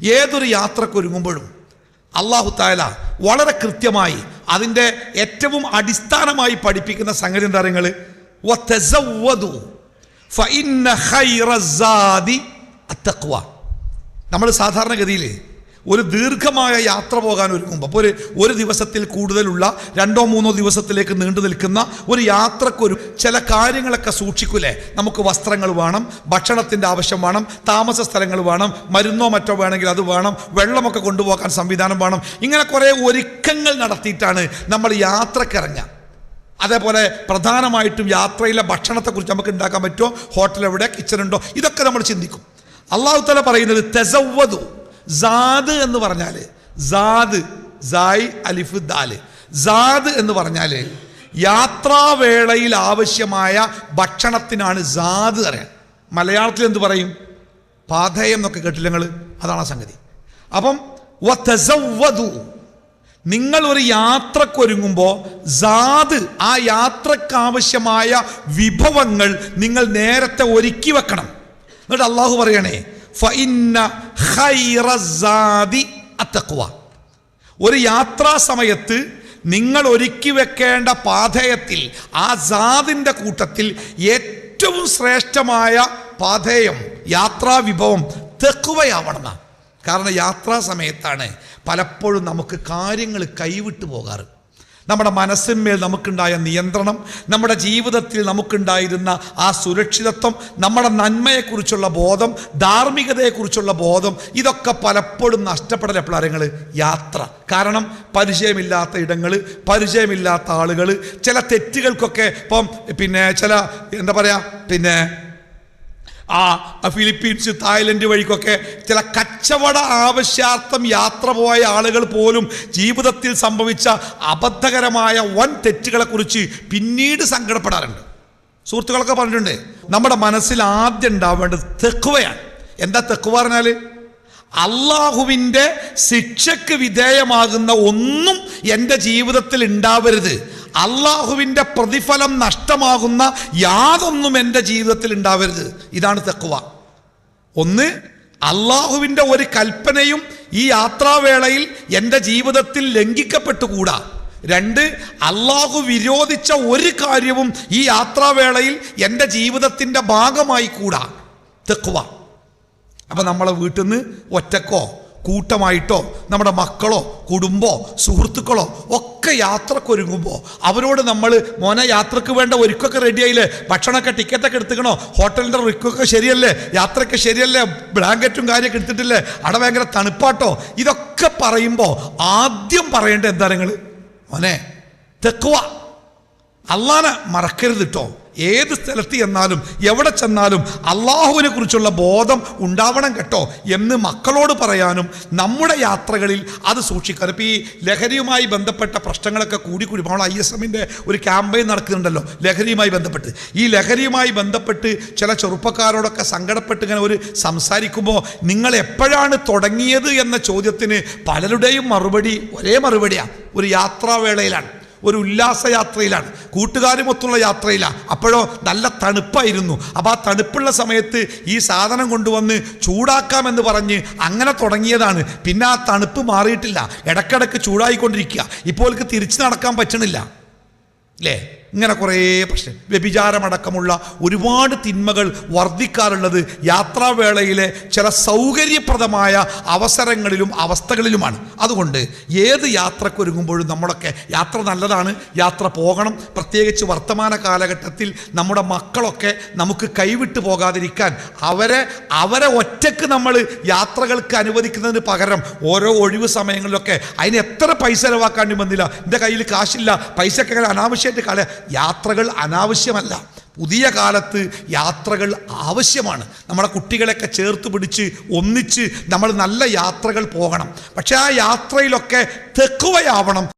ഏതൊരു യാത്രക്കൊരുങ്ങുമ്പോഴും അള്ളാഹു താല വളരെ കൃത്യമായി അതിന്റെ ഏറ്റവും അടിസ്ഥാനമായി പഠിപ്പിക്കുന്ന സംഗതി എന്താ നിങ്ങൾ നമ്മൾ സാധാരണഗതിയിൽ ഒരു ദീർഘമായ യാത്ര പോകാൻ ഒരുങ്ങുമ്പോൾ അപ്പോൾ ഒരു ഒരു ദിവസത്തിൽ കൂടുതലുള്ള രണ്ടോ മൂന്നോ ദിവസത്തിലേക്ക് നീണ്ടു നിൽക്കുന്ന ഒരു യാത്രക്കൊരു ചില കാര്യങ്ങളൊക്കെ സൂക്ഷിക്കൂലേ? നമുക്ക് വസ്ത്രങ്ങൾ വേണം ഭക്ഷണത്തിന്റെ ആവശ്യം വേണം താമസ സ്ഥലങ്ങൾ വേണം മരുന്നോ മറ്റോ വേണമെങ്കിൽ അത് വേണം വെള്ളമൊക്കെ കൊണ്ടുപോകാൻ സംവിധാനം വേണം. ഇങ്ങനെ കുറേ ഒരുക്കങ്ങൾ നടത്തിയിട്ടാണ് നമ്മൾ യാത്രക്കിറങ്ങുക. അതേപോലെ പ്രധാനമായിട്ടും യാത്രയിലെ ഭക്ഷണത്തെക്കുറിച്ച് നമുക്ക് ഉണ്ടാക്കാൻ പറ്റുമോ? ഹോട്ടൽ എവിടെ? കിച്ചൺ ഉണ്ടോ? ഇതൊക്കെ നമ്മൾ ചിന്തിക്കും. അള്ളാഹു തല പറയുന്നത് തെസവ്വതു സാദ് എന്ന് പറഞ്ഞാൽ സാദ് സായ് അലിഫ് ദാൽ. സാദ് എന്ന് പറഞ്ഞാൽ യാത്രാവേളയിൽ ആവശ്യമായ ഭക്ഷണത്തിനാണ് സാദ് അറിയാൻ മലയാളത്തിൽ എന്ത് പറയും? പാഥേയം എന്നൊക്കെ കേട്ടില്ല നിങ്ങൾ അതാണ് സംഗതി. അപ്പം. നിങ്ങൾ ഒരു യാത്രക്കൊരുങ്ങുമ്പോൾ സാദ് ആ യാത്രക്കാവശ്യമായ വിഭവങ്ങൾ നിങ്ങൾ നേരത്തെ ഒരുക്കി വെക്കണം. എന്നിട്ട് അള്ളാഹു പറയണേ ഖൈറ അത്തക്കുവ ഒരു യാത്രാ സമയത്ത് നിങ്ങൾ ഒരുക്കി വെക്കേണ്ട പാഥേയത്തിൽ ആ സാദിന്റെ കൂട്ടത്തിൽ ഏറ്റവും ശ്രേഷ്ഠമായ പാഥേയം യാത്രാ വിഭവം തെക്കുവയാവണം കാരണം യാത്രാ സമയത്താണ് പലപ്പോഴും നമുക്ക് കാര്യങ്ങൾ കൈവിട്ടു പോകാറ്. നമ്മുടെ മനസ്സിന്മേൽ നമുക്കുണ്ടായ നിയന്ത്രണം നമ്മുടെ ജീവിതത്തിൽ നമുക്കുണ്ടായിരുന്ന ആ സുരക്ഷിതത്വം നമ്മുടെ നന്മയെക്കുറിച്ചുള്ള ബോധം ധാർമ്മികതയെക്കുറിച്ചുള്ള ബോധം ഇതൊക്കെ പലപ്പോഴും നഷ്ടപ്പെടൽ എപ്പോഴാങ്ങൾ യാത്ര. കാരണം പരിചയമില്ലാത്ത ഇടങ്ങൾ പരിചയമില്ലാത്ത ആളുകൾ ചില തെറ്റുകൾക്കൊക്കെ ഇപ്പം പിന്നെ ചില എന്താ പറയുക പിന്നെ ആ ഫിലിപ്പീൻസ് തായ്ലൻഡ് വഴിക്കൊക്കെ ചില കച്ചവട ആവശ്യാർത്ഥം യാത്ര പോയ ആളുകൾ പോലും ജീവിതത്തിൽ സംഭവിച്ച അബദ്ധകരമായ വൻ തെറ്റുകളെക്കുറിച്ച് പിന്നീട് സങ്കടപ്പെടാറുണ്ട്. സുഹൃത്തുക്കളൊക്കെ പറഞ്ഞിട്ടുണ്ട് നമ്മുടെ മനസ്സിൽ ആദ്യം ഉണ്ടാവേണ്ടത് തെക്കുവയാണ് എന്താ തെക്കുവ പറഞ്ഞാൽ അള്ളാഹുവിന്റെ ശിക്ഷയ്ക്ക് വിധേയമാകുന്ന ഒന്നും എന്റെ ജീവിതത്തിൽ ഉണ്ടാവരുത്. അള്ളാഹുവിന്റെ പ്രതിഫലം നഷ്ടമാകുന്ന യാതൊന്നും എന്റെ ജീവിതത്തിൽ ഉണ്ടാവരുത്. ഇതാണ് തെക്കുവ. ഒന്ന് അള്ളാഹുവിന്റെ ഒരു കൽപ്പനയും ഈ യാത്രാവേളയിൽ എന്റെ ജീവിതത്തിൽ ലംഘിക്കപ്പെട്ടുകൂടാ. രണ്ട് അള്ളാഹു വിരോധിച്ച ഒരു കാര്യവും ഈ യാത്രാവേളയിൽ എന്റെ ജീവിതത്തിന്റെ ഭാഗമായി കൂടാ തെക്കുവ. അപ്പം നമ്മളെ വീട്ടിൽ നിന്ന് ഒറ്റക്കോ? കൂട്ടമായിട്ടോ നമ്മുടെ മക്കളോ കുടുംബോ സുഹൃത്തുക്കളോ ഒക്കെ യാത്രക്കൊരുങ്ങുമ്പോൾ അവരോട് നമ്മൾ മോനെ യാത്രയ്ക്ക് വേണ്ട ഒരുക്കൊക്കെ റെഡിയായില്ലേ ഭക്ഷണമൊക്കെ ടിക്കറ്റൊക്കെ എടുത്തുക്കണോ? ഹോട്ടലിന്റെ റിക്കൊക്കെ ശരിയല്ലേ? യാത്രയ്ക്ക് ശരിയല്ലേ? ബ്ലാങ്കറ്റും കാര്യമൊക്കെ എടുത്തിട്ടില്ലേ? അവിടെ ഭയങ്കര തണുപ്പാട്ടോ? ഇതൊക്കെ പറയുമ്പോൾ ആദ്യം പറയേണ്ട എന്താ നിങ്ങൾ മോനെ തെക്കുവ. അള്ളാനെ മറക്കരുത് കേട്ടോ ഏത് സ്ഥലത്ത് ചെന്നാലും എവിടെ ചെന്നാലും അള്ളാഹുവിനെ കുറിച്ചുള്ള ബോധം ഉണ്ടാവണം കേട്ടോ എന്ന് മക്കളോട് പറയാനും നമ്മുടെ യാത്രകളിൽ അത് സൂക്ഷിക്കാനും ഇപ്പോൾ ഈ ലഹരിയുമായി ബന്ധപ്പെട്ട പ്രശ്നങ്ങളൊക്കെ കൂടി കൂടി നമ്മൾ ഐ എസ് എമ്മിന്റെ ഒരു ക്യാമ്പയിൻ നടക്കുന്നുണ്ടല്ലോ ലഹരിയുമായി ബന്ധപ്പെട്ട്. ഈ ലഹരിയുമായി ബന്ധപ്പെട്ട് ചില ചെറുപ്പക്കാരോടൊക്കെ സങ്കടപ്പെട്ട് ഇങ്ങനെ ഒരു സംസാരിക്കുമ്പോൾ നിങ്ങൾ എപ്പോഴാണ് തുടങ്ങിയത് എന്ന ചോദ്യത്തിന് പലരുടെയും മറുപടി ഒരേ മറുപടിയാണ് ഒരു യാത്രാവേളയിലാണ്. ഒരു ഉല്ലാസയാത്രയിലാണ്. കൂട്ടുകാരുമൊത്തുള്ള യാത്രയിലാണ് അപ്പോഴോ നല്ല തണുപ്പായിരുന്നു. അപ്പോൾ ആ തണുപ്പുള്ള സമയത്ത് ഈ സാധനം കൊണ്ടുവന്ന് ചൂടാക്കാമെന്ന് പറഞ്ഞ് അങ്ങനെ തുടങ്ങിയതാണ്. പിന്നെ ആ തണുപ്പ് മാറിയിട്ടില്ല. ഇടക്കിടക്ക് ചൂടായിക്കൊണ്ടിരിക്കുക. ഇപ്പോൾ എനിക്ക് തിരിച്ചു നടക്കാൻ പറ്റണില്ല. അല്ലേ ഇങ്ങനെ കുറേ പ്രശ്നം. വ്യഭിചാരമടക്കമുള്ള ഒരുപാട് തിന്മകൾ വർദ്ധിക്കാറുള്ളത് യാത്രാവേളയിലെ ചില സൗകര്യപ്രദമായ അവസരങ്ങളിലും അവസ്ഥകളിലുമാണ്. അതുകൊണ്ട് ഏത് യാത്രക്കൊരുങ്ങുമ്പോഴും നമ്മളൊക്കെ യാത്ര നല്ലതാണ് യാത്ര പോകണം. പ്രത്യേകിച്ച് വർത്തമാന കാലഘട്ടത്തിൽ നമ്മുടെ മക്കളൊക്കെ നമുക്ക് കൈവിട്ടു പോകാതിരിക്കാൻ അവരെ അവരെ ഒറ്റയ്ക്ക് നമ്മൾ യാത്രകൾക്ക് അനുവദിക്കുന്നതിന് പകരം ഓരോ ഒഴിവ് സമയങ്ങളിലൊക്കെ അതിന് എത്ര പൈസ ചിലവാക്കാണ്ടി വന്നില്ല. എന്റെ കയ്യിൽ കാശില്ല പൈസയൊക്കെ അനാവശ്യമായിട്ട് കളയ യാത്രകൾ അനാവശ്യമല്ല. പുതിയ കാലത്ത് യാത്രകൾ ആവശ്യമാണ്. നമ്മുടെ കുട്ടികളെയൊക്കെ ചേർത്ത് പിടിച്ച് ഒന്നിച്ച് നമ്മൾ നല്ല യാത്രകൾ പോകണം. പക്ഷേ ആ യാത്രയിലൊക്കെ തെക്കുവയാവണം.